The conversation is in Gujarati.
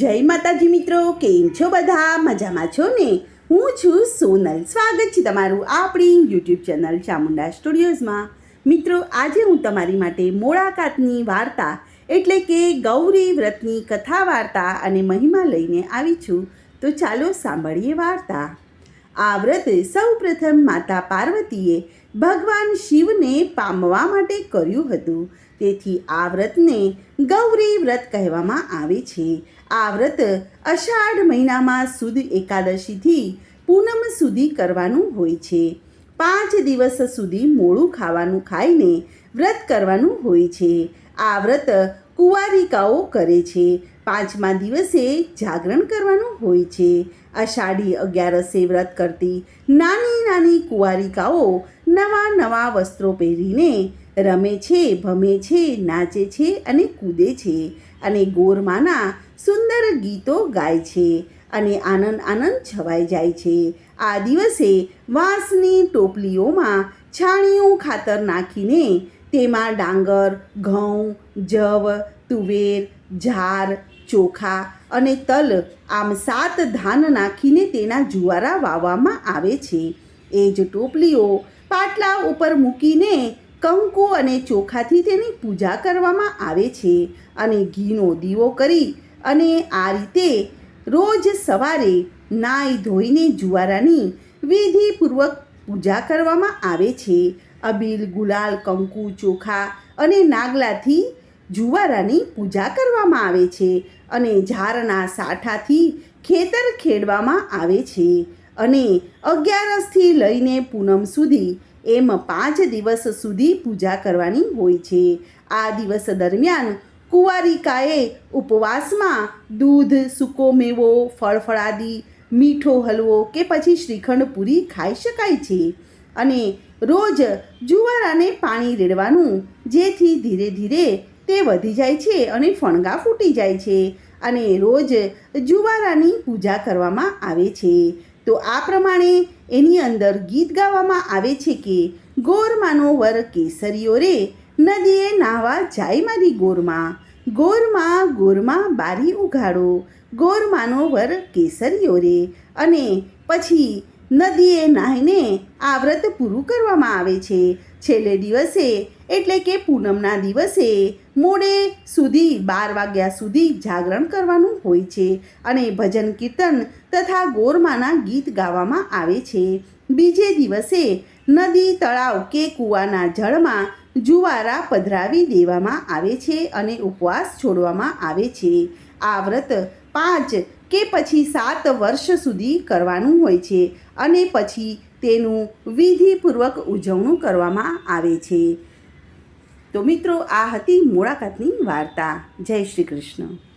જય માતાજી મિત્રો, કેમ છો બધા? મજામાં છો ને? હું છું સોનલ. સ્વાગત છે તમારું આપણી યુટ્યુબ ચેનલ ચામુંડા સ્ટુડિયોઝમાં. મિત્રો, આજે હું તમારી માટે મોળાકાતની વાર્તા, એટલે કે ગૌરી વ્રતની કથા વાર્તા અને મહિમા લઈને આવી છું. તો ચાલો સાંભળીએ વાર્તા. આ વ્રત સૌપ્રથમ માતા પાર્વતીએ ભગવાન શિવને પામવા માટે કર્યું હતું. તેથી આ વ્રતને ગૌરી વ્રત કહેવામાં આવે છે. આ વ્રત અષાઢ મહિનામાં સુદ એકાદશીથી પૂનમ સુધી કરવાનું હોય છે. પાંચ દિવસ સુધી મોડું ખાવાનું ખાઈને વ્રત કરવાનું હોય છે. આ વ્રત કુંવારિકાઓ કરે છે. પાંચમા દિવસે જાગરણ કરવાનું હોય છે. અષાઢી અગિયારસે વ્રત કરતી નાની નાની કુંવારિકાઓ નવા નવા વસ્ત્રો પહેરીને રમે છે, ભમે છે, નાચે છે અને કૂદે છે અને ગોરમાના સુંદર ગીતો ગાય છે અને આનંદ આનંદ છવાઈ જાય છે. આ દિવસે વાંસની ટોપલીઓમાં છાણિયું ખાતર નાખીને તેમાં ડાંગર, ઘઉં, જવ, તુવેર, ઝાર, ચોખા અને તલ આમ સાત ધાન નાખીને તેના જુવારા વાવવામાં આવે છે. એ જ ટોપલીઓ પાટલા ઉપર મૂકીને કંકુ અને ચોખાથી તેની પૂજા કરવામાં આવે છે અને ઘીનો દીવો કરી અને આ રીતે રોજ સવારે નાઈ ધોઈને જુવારાની વિધિપૂર્વક પૂજા કરવામાં આવે છે. અબીલ, ગુલાલ, કંકુ, ચોખા અને નાગલાથી જુવારાની પૂજા કરવામાં આવે છે અને ઝારના સાઠાથી ખેતર ખેડવામાં આવે છે. અને અગિયારસથી લઈને પૂનમ સુધી એમ પાંચ દિવસ સુધી પૂજા કરવાની હોય છે. આ દિવસ દરમિયાન કુંવારિકાએ ઉપવાસમાં દૂધ, સૂકો મેવો, ફળફળાદી, મીઠો હલવો કે પછી શ્રીખંડ પૂરી ખાઈ શકાય છે. અને રોજ જુવારાને પાણી રેડવાનું, જેથી ધીરે ધીરે તે વધી જાય છે અને ફણગા ફૂટી જાય છે. અને રોજ જુવારાની પૂજા કરવામાં આવે છે. તો આ પ્રમાણે એની અંદર ગીત ગાવામાં આવે છે કે ગોરમાનો વર કેસરીઓ રે, નદીએ નાહવા જાય મારી ગોરમાં. ગોરમાં ગોરમાં, બારી ઉઘાડો. ગોરમાનો વર કેસરીઓ રે. અને પછી નદીએ નાહીને આ વ્રત પૂરું કરવામાં આવે છે. છેલ્લે દિવસે, એટલે કે પૂનમના દિવસે, મોડે સુધી બાર વાગ્યા સુધી જાગરણ કરવાનું હોય છે અને ભજન કીર્તન તથા ગોરમાના ગીત ગાવામાં આવે છે. બીજે દિવસે નદી, તળાવ કે કૂવાના જળમાં જુવારા પધરાવી દેવામાં આવે છે અને ઉપવાસ છોડવામાં આવે છે. આ વ્રત પાંચ કે પછી સાત વર્ષ સુધી કરવાનું હોય છે અને પછી તેનું વિધિપૂર્વક ઉજવણું કરવામાં આવે છે. તો મિત્રો, આ હતી મુલાકાતની વાર્તા. જય શ્રી કૃષ્ણ.